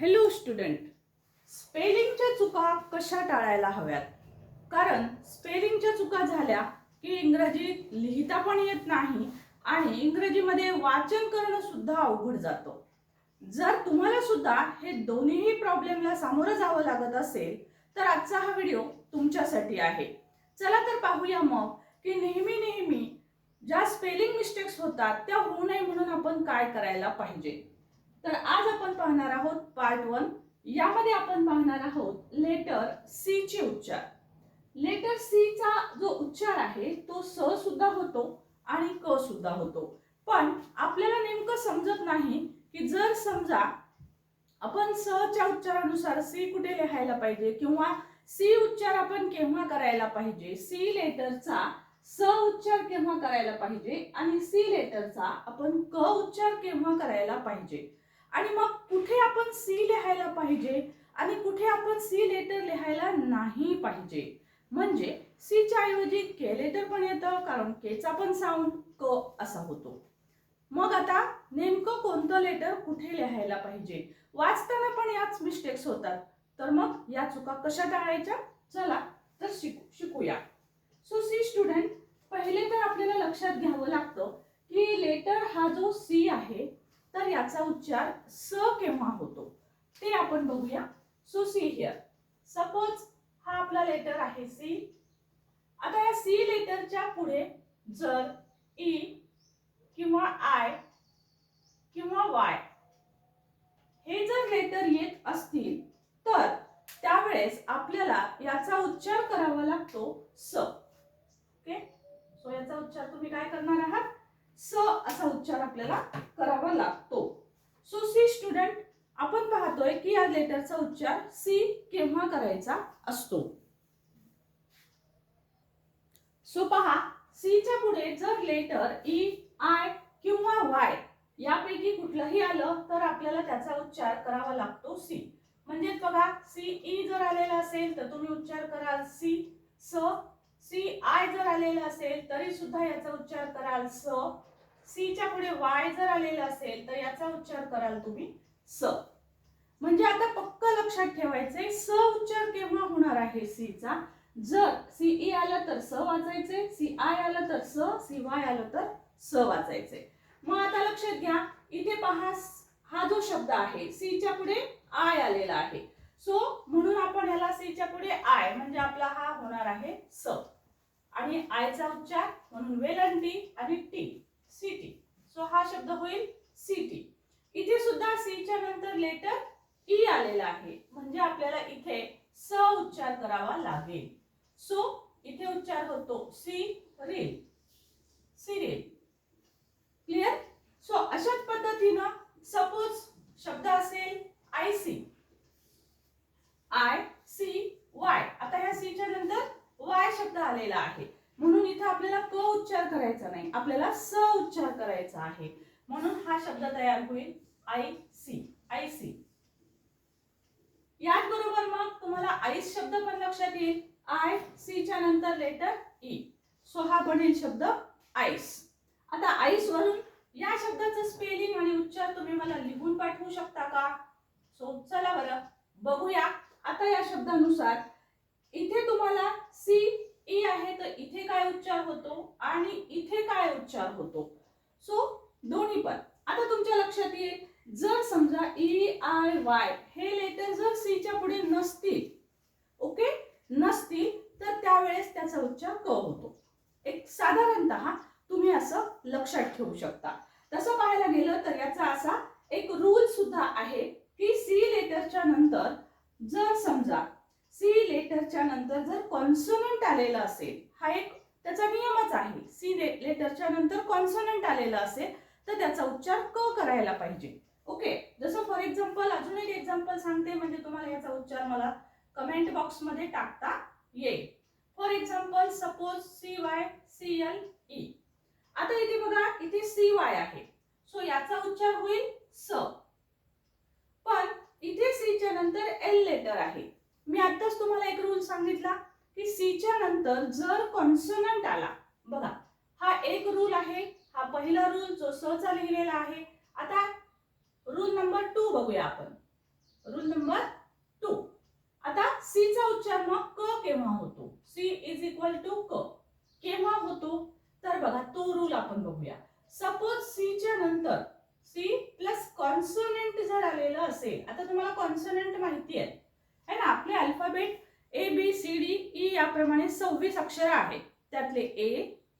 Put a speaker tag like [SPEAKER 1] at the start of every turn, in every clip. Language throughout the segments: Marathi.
[SPEAKER 1] हॅलो स्टुडंट स्पेलिंगच्या चुका कशा टाळायला हव्यात? कारण स्पेलिंगच्या चुका झाल्या की इंग्रजी लिहिता पण येत नाही आणि इंग्रजीमध्ये वाचन करणं सुद्धा अवघड जातं. जर तुम्हाला सुद्धा हे दोन्हीही प्रॉब्लेमला सामोरं जावं लागत असेल तर आजचा हा व्हिडिओ तुमच्यासाठी आहे. चला तर पाहूया मग की नेहमी नेहमी ज्या स्पेलिंग मिस्टेक्स होतात त्या होऊ नये म्हणून आपण काय करायला पाहिजे? तर आज आपण पाहणार आहोत पार्ट वन यामध्ये आपण पाहणार आहोत लेटर सी चे उच्चार. लेटर सी चा जो उच्चार आहे तो स सुद्धा होतो आणि क सुद्धा होतो. पण आपल्याला नेमकं समजत नाही की जर समजा आपण स च्या उच्चारानुसार सी कुठे लिहायला पाहिजे किंवा सी उच्चार आपण केव्हा करायला पाहिजे? सी लेटरचा स उच्चार केव्हा करायला पाहिजे? आणि सी लेटरचा आपण क उच्चार केव्हा करायला पाहिजे? आणि मग कुठे आपण सी लिहायला पाहिजे? आणि कुठे आपण सी लेटर लिहायला नाही पाहिजे? म्हणजे सी च्या ऐवजी के लेटर पण येतं कारण केचा पण साऊंड क असा होतो. मग आता नेमकं कोणतं लेटर कुठे लिहायला पाहिजे? वाचताना पण याच मिस्टेक्स होतात. तर मग या चुका कशा टाळायच्या? चला तर शिकू शिकूया. सो सी स्टुडंट पहिले तर आपल्याला लक्षात घ्यावं लागतं की लेटर हा जो सी आहे तर याचा उच्चार स केव्हा होतो? ते आपण बघूया. सो सी हिअर सपोज हा आपला लेटर आहे सी आता या सी लेटरच्या पुढे जर ई किंवा आय किंवा वाय हे जर लेटर येत असतील तर त्यावेळेस आपल्याला याचा उच्चार करावा लागतो स. ओके सो याचा उच्चार तुम्ही काय करणार आहात? स असा उच्चार आपल्याला करावा लागतो. सो सी स्टुडंट आपण पाहतोय की या लेटरचा उच्चार सी केव्हा करायचा असतो? सो पहा सी च्या पुढे जर लेटर ई आय किंवा वाय यापैकी कुठलंही आलं तर आपल्याला त्याचा उच्चार करावा लागतो सी म्हणजे बघा सी ई e जर आलेला असेल तर तुम्ही उच्चार कराल सी स. सी आय जर आलेला असेल तरी सुद्धा याचा उच्चार कराल स. सी च्या पुढे वाय जर आलेलं असेल तर याचा उच्चार कराल तुम्ही स. म्हणजे आता पक्क लक्षात ठेवायचंय स उच्चार केव्हा होणार आहे सी चा? जर सी ई आलं तर स वाचायचे सी आय आलं तर स सी वाय आलं तर स वाचायचे मग आता लक्षात घ्या इथे पहा हा जो शब्द आहे सी च्या पुढे आय आलेला आहे. सो म्हणून आपण याला सी च्या पुढे आय म्हणजे आपला हा होणार आहे स. आणि आयचा उच्चार म्हणून वेलंटी आणि टी. सिटी सो हा शब्द होईल सिटी इथे सुद्धा सीच्या नंतर लेटर ई e आलेला आहे. म्हणजे आपल्याला इथे स उच्चार करावा लागेल. सो इथे उच्चार होतो C reel Cyril clear so अशाच पद्धतीनं सपोज शब्द असेल I C I C Y आता ह्या सीच्या नंतर वाय शब्द आलेला आहे. म्हणून इथे आपल्याला क उच्चार करायचा नाही आपल्याला स उच्चार करायचा आहे. म्हणून हा शब्द तयार होईल आय सी आय सी याच बरोबर मग तुम्हाला आईस शब्द पण लक्षात येईल. आय सी च्या नंतर लेटर ई सो हा बनेल शब्द आईस आता आईस वरून या शब्दाचं स्पेलिंग आणि उच्चार तुम्ही मला लिहून पाठवू शकता का? सो चला बरं बघूया. आता या शब्दानुसार इथे तुम्हाला सी आहे तर इथे काय उच्चार होतो आणि इथे काय उच्चार होतो? सो दोन्ही पण. आता तुमच्या लक्षात येईल. जर समजा ई आय वाय हे लेटर जर सीच्या पुढे नसतील ओके नसतील तर त्यावेळेस त्याचा उच्चार क होतो. एक साधारणतः तुम्ही असं लक्षात ठेवू शकता. तसं पाहायला गेलं तर याचा असा एक रूल सुद्धा आहे की सी लेटरच्या नंतर जर समजा सी लेटरच्या नंतर जर कॉन्सोनंट आलेला असेल हा एक त्याचा नियमच आहे. सी लेटरच्या नंतर कॉन्सोनंट आलेला असेल तर त्याचा उच्चार क करायला पाहिजे. ओके जसं फॉर एक्झाम्पल अजून एक एक्झाम्पल सांगते म्हणजे तुम्हाला याचा उच्चार मला कमेंट बॉक्समध्ये टाकता येईल. For example suppose C Y C L E आता इथे बघा इथे सी वाय आहे. सो याचा उच्चार होईल स. पण इथे सीच्या नंतर एल लेटर आहे. मी आत्ताच तुम्हाला एक रूल सांगितला की सीच्या नंतर जर कॉन्सोनंट आला बघा हा एक रूल आहे हा पहिला रूल जो स चा लिहिलेला आहे आता रूल नंबर टू बघूया आपण. रूल नंबर टू आता सी चा उच्चार मग क केव्हा होतो? सी इज इक्वल टू क. केव्हा होतो? तर बघा तो रूल आपण बघूया. सपोज सीच्या नंतर सी प्लस कॉन्सोनंट जर आलेलं असेल आता तुम्हाला कॉन्सोनंट माहिती आहे. है ना? आपले alphabet A B C D E याप्रमाणे सव्वीस अक्षर आहेत. त्यातले A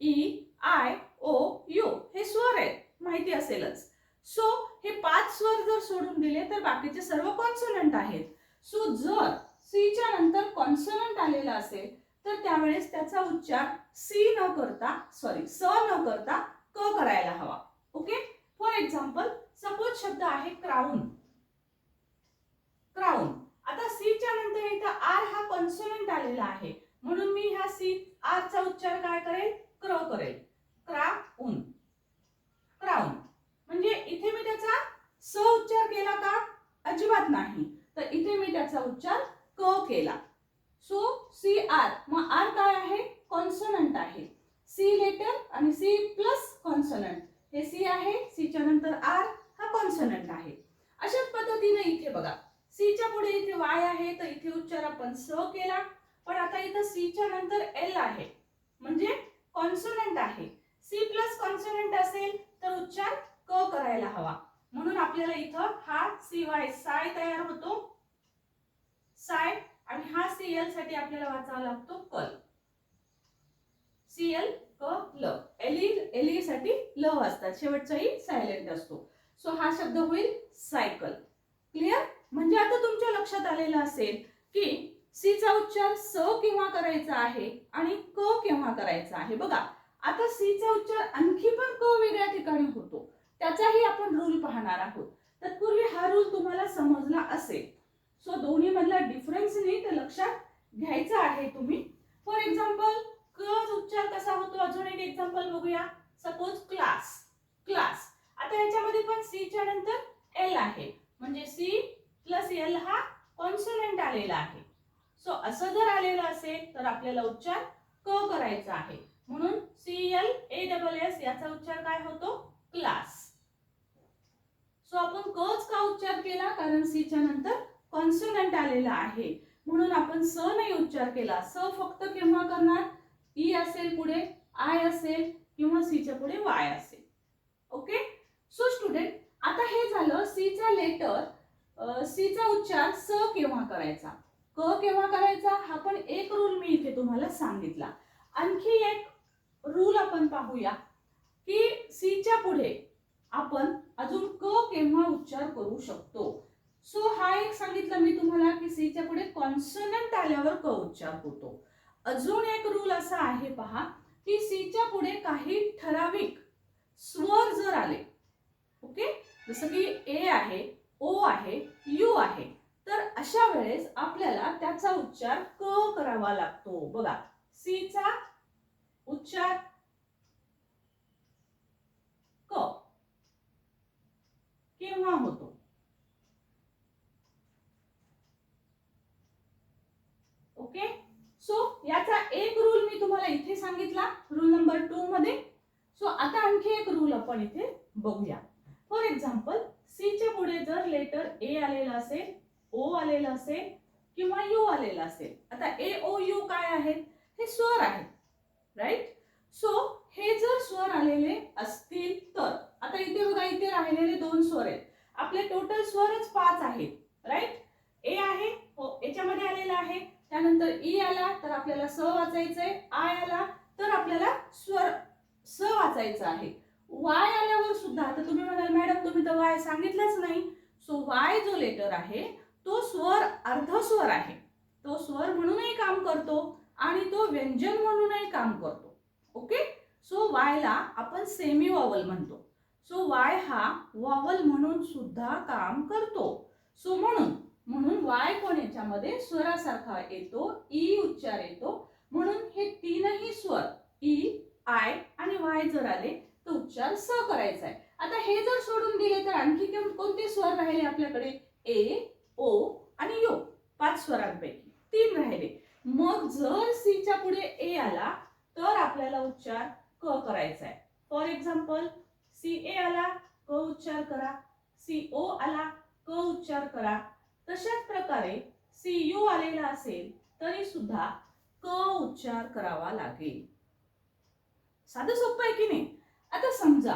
[SPEAKER 1] E I O U हे स्वर आहेत. माहिती असेलच. सो हे पाच स्वर जर सोडून दिले तर बाकीचे सर्व कॉन्सोनंट आहेत. सो जर सी च्या नंतर कॉन्सोनंट आलेला असेल तर त्यावेळेस त्याचा उच्चार सी न करता सॉरी स न करता क करायला हवा. ओके फॉर एक्झाम्पल सपोज शब्द आहे क्राऊन क्राऊन आता सी च्या नंतर इथं आर हा कॉन्सोनंट आलेला आहे. म्हणून मी ह्या सी आर चा उच्चार काय करेल? क्र करेल. क्रा उन क्राऊन म्हणजे इथे मी त्याचा स उच्चार केला का? अजिबात नाही. तर इथे मी त्याचा उच्चार क केला. सो सी आर मग आर काय आहे? कॉन्सोनंट आहे. सी लेटर आणि सी प्लस कॉन्सोनंट हे सी आहे. सीच्या नंतर आर हा कॉन्सोनंट आहे. अशाच पद्धतीने इथे बघा. सीच्या पुढे इथे वाय आहे तर इथे उच्चार आपण स केला. पण आता इथं सीच्या नंतर एल आहे. म्हणजे कॉन्सोनंट आहे. सी प्लस कॉन्सोनंट असेल तर उच्चार क करायला हवा. म्हणून आपल्याला इथं हा सी वाय साय तयार होतो. साय आणि हा सी एलसाठी आपल्याला वाचावा लागतो कल. सी एल क ल. एली एली साठी ल वाचतात शेवटचाही सायलेंट असतो. सो हा शब्द होईल सायकल क्लिअर म्हणजे आता तुमच्या लक्षात आलेलं असेल की सी चा उच्चार स केव्हा करायचा आहे आणि क केव्हा करायचा आहे. बघा आता सी चा उच्चार आणखी पण क वेगळ्या ठिकाणी होतो. त्याचाही आपण रूल पाहणार आहोत. तत्पूर्वी हा रूल तुम्हाला समजला असेल. सो दोन्ही मधला डिफरन्स नाही तर लक्षात घ्यायचा आहे तुम्ही. फॉर एक्झाम्पल क उच्चार कसा होतो? अजून एक एक्झाम्पल बघूया. सपोज क्लास क्लास आता याच्यामध्ये पण सीच्या नंतर एल आहे. म्हणजे सी प्लस एल हा कॉन्सोनंट आलेला आहे. सो असं जर आलेलं असेल तर आपल्याला उच्चार क करायचा आहे. म्हणून C L A double S याचा उच्चार काय होतो? क्लास सो आपण कच का उच्चार केला? कारण सी च्या नंतर कॉन्सोनंट आलेला आहे. म्हणून आपण स नाही उच्चार केला. स फक्त केव्हा करणार? ई असेल पुढे आय असेल किंवा सीच्या पुढे वाय असेल. ओके सो स्टुडंट आता हे झालं सी चा लेटर सी चा उच्चार स केव्हा करायचा? क केव्हा करायचा? हा पण एक रूल मी इथे तुम्हाला सांगितला. आणखी एक रूल आपण पाहूया की सीच्या पुढे आपण अजून क केव्हा उच्चार करू शकतो? सो हा एक सांगितलं मी तुम्हाला की सीच्या पुढे कॉन्सनंट आल्यावर क उच्चार होतो. अजून एक रूल असा आहे पहा की सीच्या पुढे काही ठराविक स्वर जर आले ओके? जसं की ए आहे ओ आहे यू आहे. तर अशा वेळेस आपल्याला त्याचा उच्चार क करावा लागतो. बघा सीचा उच्चार क केव्हा होतो? ओके? सो याचा एक रूल मी तुम्हाला इथे सांगितला रूल नंबर टू मध्ये. सो आता आणखी एक रूल आपण इथे बघूया. फॉर एक्झाम्पल च्या पुढे जर लेटर ए आलेलं असेल ओ आलेलं असेल किंवा यू आलेलं असेल. आता ए ओ यू काय आहेत? हे स्वर आहेत. राईट सो हे जर स्वर आलेले असतील तर आता इथे बघा इथे राहिलेले दोन स्वर आहेत. आपले टोटल स्वरच पाच आहेत. राईट ए आहे हो याच्यामध्ये आलेला आहे. त्यानंतर ई आला तर आपल्याला स वाचायचंय. आय आला तर आपल्याला स्वर स वाचायचं आहे. वाय आल्यावर सुद्धा तर तुम्ही म्हणाल मॅडम तुम्ही तर वाय सांगितलंच नाही. सो वाय जो लेटर आहे तो स्वर अर्धस्वर आहे. तो स्वर म्हणूनही काम करतो आणि तो व्यंजन म्हणूनही काम करतो. ओके सो वायला आपण सेमी वॉवल म्हणतो. सो वाय हा वॉवल म्हणून सुद्धा काम करतो. सो म्हणून म्हणून वाय पण याच्यामध्ये स्वरासारखा येतो ई उच्चार येतो. म्हणून हे तीनही स्वर e, ई आय आणि वाय जर आले तो उच्चार स करायचा आहे आता हे जर सोडून दिले तर आणखी कोणते स्वर राहिले आपल्याकडे? ए ओ आणि यो. पाच स्वरांपैकी. तीन राहिले. मग जर सीच्या पुढे ए आला तर आपल्याला उच्चार क करायचा आहे फॉर एक्झाम्पल सी ए आला क उच्चार करा. सी ओ आला क उच्चार करा. तशाच प्रकारे सी यू आलेला असेल तरी सुद्धा क उच्चार करावा लागेल. साधं सोपं आहे की नाही? आता समजा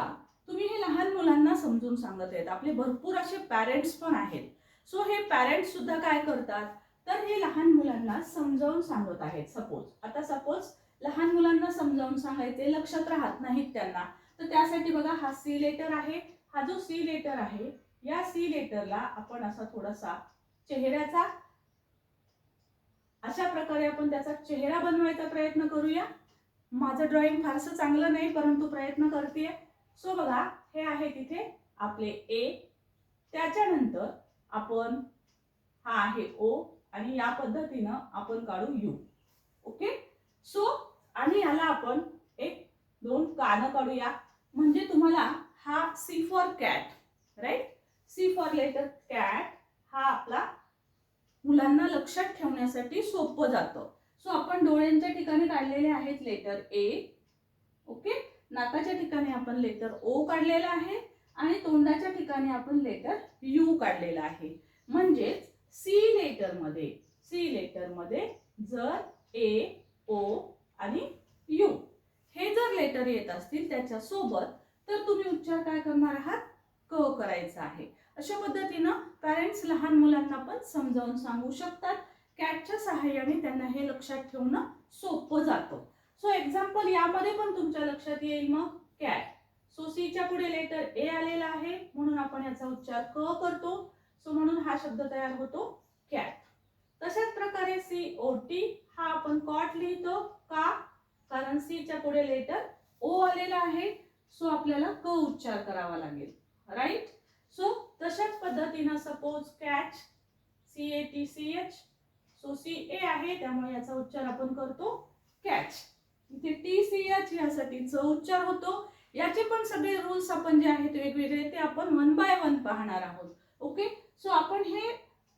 [SPEAKER 1] तुम्ही हे लहान मुलांना समजून सांगत आहेत. आपले भरपूर असे पॅरेंट्स पण आहेत. सो हे पॅरेंट्स सुद्धा काय करतात? तर हे लहान मुलांना समजावून सांगत आहेत सपोज आता सपोज लहान मुलांना समजावून सांगायचे लक्षात राहत नाहीत त्यांना. तर त्यासाठी बघा हा सी लेटर आहे हा जो सी लेटर आहे या सी लेटरला आपण असा थोडासा चेहऱ्याचा अशा प्रकारे आपण त्याचा चेहरा बनवायचा प्रयत्न करूया. माझं ड्रॉइंग फारसं चांगलं नाही परंतु प्रयत्न करते सो बघा हे आहे तिथे आपले ए त्याच्यानंतर आपण हा आहे ओ आणि या पद्धतीनं आपण काढू यू ओके सो आणि याला आपण एक दोन कानं काढूया. म्हणजे तुम्हाला हा C for cat right C for letter cat हा आपला मुलांना लक्षात ठेवण्यासाठी सोपं जातं. सो आपण डोळ्यांच्या ठिकाणी काढलेले आहेत लेटर ए ओके नाकाच्या ठिकाणी आपण लेटर ओ काढलेला आहे आणि तोंडाच्या ठिकाणी आपण लेटर यू काढलेला आहे. म्हणजेच सी लेटरमध्ये सी लेटरमध्ये जर ए ओ आणि यू हे जर लेटर येत असतील त्याच्यासोबत तर तुम्ही उच्चार काय करणार आहात? क करायचा आहे. अशा पद्धतीनं पॅरेंट्स लहान मुलांना पण समजावून सांगू शकतात. कॅटच्या सहाय्याने त्यांना हे लक्षात ठेवणं सोपं जातं. सो एक्झाम्पल यामध्ये पण तुमच्या लक्षात येईल मग. कॅट सो सीच्या पुढे लेटर ए आलेला आहे म्हणून आपण याचा उच्चार क करतो. सो म्हणून हा शब्द तयार होतो. कॅट तशाच प्रकारे सी ओ टी हा आपण कॉट लिहितो. का? कारण सीच्या पुढे लेटर ओ आलेला आहे. सो आपल्याला क उच्चार करावा लागेल. राईट सो तशाच पद्धतीनं suppose catch C A T C H C A आहे त्यामुळे याचा उच्चार आपण करतो कॅच इथे टी सी एच यासाठी च उच्चार होतो. याचे पण सगळे रूल्स आपण जे आहेत वेगवेगळे ते आपण वन बाय वन पाहणार आहोत. ओके सो आपण हे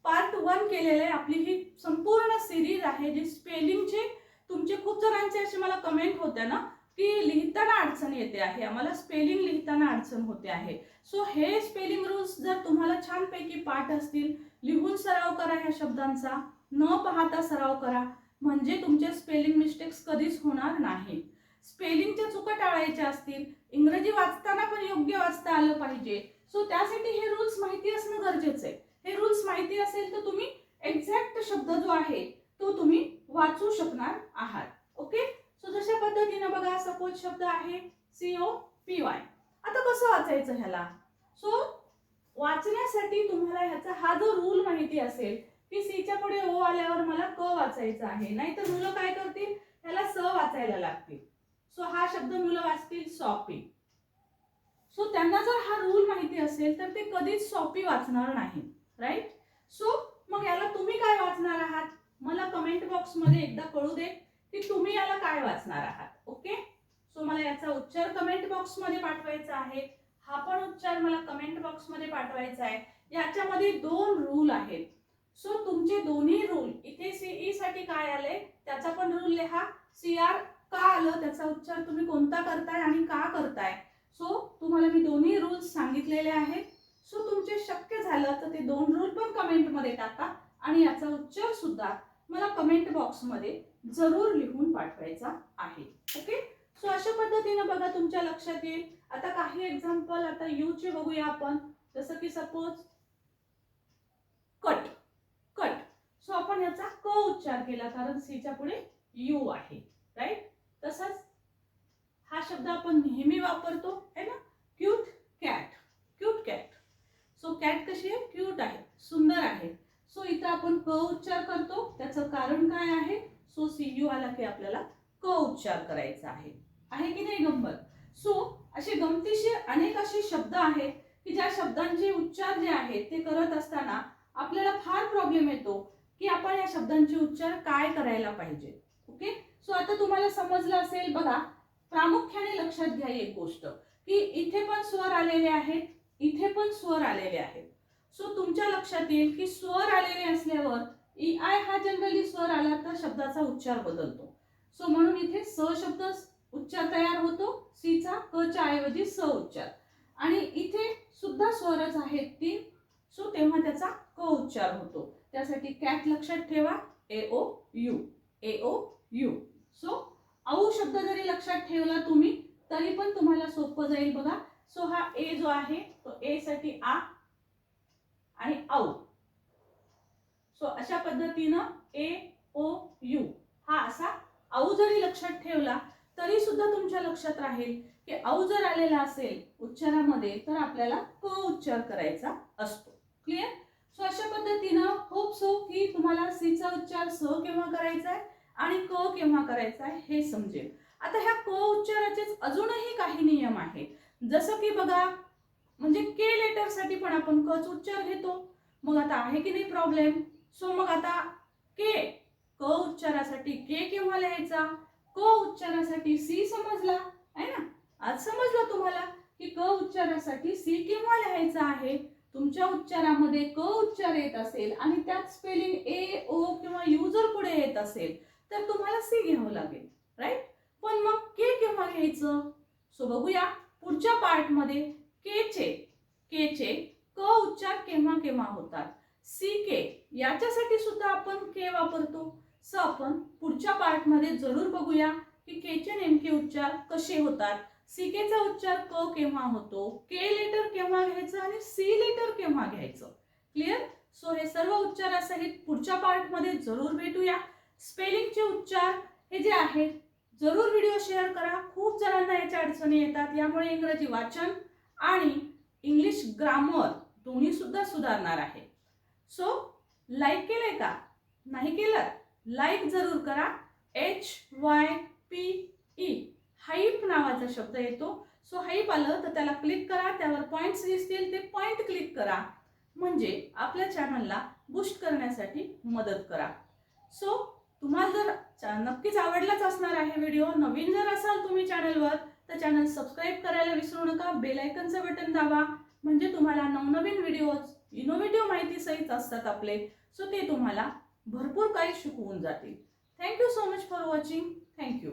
[SPEAKER 1] पार्ट वन केलेलं आहे. आपली ही संपूर्ण सिरीज आहे जी स्पेलिंगचे तुमचे खूप जणांचे असे मला कमेंट होत्या ना की लिहिताना अडचण येते आहे. आम्हाला स्पेलिंग लिहिताना अडचण होते आहे. सो हे स्पेलिंग रूल्स जर तुम्हाला छानपैकी पाठ असतील लिहून सराव करा ह्या शब्दांचा. न पाहता सराव करा. म्हणजे तुमचे स्पेलिंग मिस्टेक्स कधीच होणार नाही. स्पेलिंगच्या चुका टाळायच्या असतील इंग्रजी वाचताना पण योग्य वाचता आलं पाहिजे. सो त्यासाठी हे रूल्स माहिती असणं गरजेचं आहे. हे रूल्स माहिती असेल तर तुम्ही एक्झॅक्ट शब्द जो आहे तो तुम्ही वाचू शकणार आहात. ओके सो जशा पद्धतीनं बघा सपोज शब्द आहे सी ओ पी वाय आता कसं वाचायचं ह्याला? सो वाचण्यासाठी तुम्हाला ह्याचा हा जो रूल माहिती असेल की सीच्या पुढे ओ आल्यावर मला क वाचायचं आहे. नाहीतर मुलं काय करतील? त्याला स वाचायला लागतील. सो हा शब्द मुलं वाचतील सॉपी सो त्यांना जर हा रूल माहिती असेल तर ते कधीच सॉपी वाचणार नाही. राईट सो मग याला तुम्ही काय वाचणार आहात? मला कमेंट बॉक्समध्ये एकदा कळू दे की तुम्ही याला काय वाचणार आहात. ओके सो मला याचा उच्चार कमेंट बॉक्समध्ये पाठवायचा आहे. हा पण उच्चार मला कमेंट बॉक्समध्ये पाठवायचा आहे. याच्यामध्ये दोन रूल आहेत. सो तुमचे दोन्ही रूल इथे सीई e साठी काय आले? त्याचा पण रूल लिहा. सी आर का आलं? त्याचा उच्चार तुम्ही कोणता करताय आणि का करताय? सो तुम्हाला मी दोन्ही रूल्स सांगितलेले आहेत. सो तुमचे शक्य झालं तर ते दोन रूल पण कमेंटमध्ये टाका आणि याचा उच्चार सुद्धा मला कमेंट बॉक्समध्ये जरूर लिहून पाठवायचा आहे. ओके सो अशा पद्धतीनं बघा तुमच्या लक्षात येईल. आता काही एक्झाम्पल आता यूचे बघूया आपण. जसं की सपोज कट कट सो आपण याचा क उच्चार केला कारण सीच्या पुढे यू आहे राईट तसंच हा शब्द आपण नेहमी वापरतो है ना? Cute cat cute cat so cat कशी आहे? क्यूट आहे सुंदर आहे. सो इथं आपण क उच्चार करतो. त्याचं कारण काय आहे? सो सी यू आला की आपल्याला क उच्चार करायचा आहे. आहे की नाही गंमत? सो असे गमतीशीर अनेक असे शब्द आहेत की ज्या शब्दांचे उच्चार जे आहेत ते करत असताना आपल्याला फार प्रॉब्लेम येतो. की आपण या शब्दांचे उच्चार काय करायला पाहिजे? ओके सो आता तुम्हाला समजलं असेल बघा प्रामुख्याने लक्षात घ्या एक गोष्ट की इथे पण स्वर आलेले आहेत इथे पण स्वर आलेले आहेत. सो तुमच्या लक्षात येईल की स्वर आलेले असल्यावर ई आय हा जनरली स्वर आला तर शब्दाचा उच्चार बदलतो. सो म्हणून इथे स शब्द उच्चार तयार होतो सीचा क च्या ऐवजी स उच्चार. आणि इथे सुद्धा स्वरच आहेत तीन सो तेव्हा त्याचा क उच्चार होतो. त्यासाठी कॅट लक्षात ठेवा A O U A O U so औ शब्द जरी लक्षात ठेवला तुम्ही तरी पण तुम्हाला सोपं जाईल बघा. सो हा ए जो आहे तो ए साठी आ आणि औ सो अशा पद्धतीनं ए ओ यू हा असा औ जरी लक्षात ठेवला तरी सुद्धा तुमच्या लक्षात राहील की औ जर आलेला असेल उच्चारामध्ये तर आपल्याला क उच्चार करायचा असतो. क्लिअर सो अशा पद्धतीनं होप सो की तुम्हाला सीचा उच्चार स केव्हा करायचा आहे आणि क केव्हा करायचा आहे हे समजेल. आता ह्या क उच्चाराचेच अजूनही काही नियम आहेत. जसं की बघा म्हणजे के लेटरसाठी पण आपण कच उच्चार घेतो. मग आता आहे की नाही प्रॉब्लेम सो मग आता के क उच्चारासाठी के केव्हा लिहायचा? क उच्चारासाठी सी समजला आहे ना? आज समजलं तुम्हाला की क उच्चारासाठी सी केव्हा लिहायचा आहे? तुमच्या उच्चारामध्ये क उच्चार येत असेल आणि त्यात स्पेलिंग ए ओ किंवा यू जर पुढे येत असेल तर तुम्हाला सी घ्यावं लागेल राईट पण मग के केव्हा घ्यायचं? सो बघूया पुढच्या पार्टमध्ये केचे केचे क उच्चार केव्हा केव्हा होतात? सी के याच्यासाठी सुद्धा आपण के वापरतो. सो आपण पुढच्या पार्टमध्ये जरूर बघूया की केचे नेमके उच्चार कसे होतात. सीकेचा उच्चार क केव्हा होतो के लेटर केव्हा घ्यायचं आणि सी लेटर केव्हा घ्यायचं? क्लिअर सो हे सर्व उच्चारासहित पुढच्या पार्टमध्ये जरूर भेटूया. स्पेलिंगचे उच्चार हे जे आहेत जरूर व्हिडिओ शेअर करा. खूप जणांना याच्या अडचणी येतात यामुळे इंग्रजी वाचन आणि इंग्लिश ग्रामर दोन्ही सुद्धा सुधारणार आहे. सो लाईक केलंय का? नाही केलं? लाईक जरूर करा. H Y P E hype नावाचा शब्द येतो. सो हाईप आलं तर त्याला क्लिक करा त्यावर पॉईंट्स दिसतील ते पॉईंट क्लिक करा. म्हणजे आपल्या चॅनलला बूस्ट करण्यासाठी मदत करा. सो तुम्हाला जर नक्कीच आवडलाच असणार आहे व्हिडिओ नवीन जर असाल तुम्ही चॅनलवर तर चॅनल सबस्क्राईब करायला विसरू नका बेलायकनचं बटन दाबा. म्हणजे तुम्हाला नवनवीन व्हिडिओज इनोव्हेटिव्ह माहिती सहित असतात आपले. सो ते तुम्हाला भरपूर काही शिकवून जातील. Thank you so much for watching thank you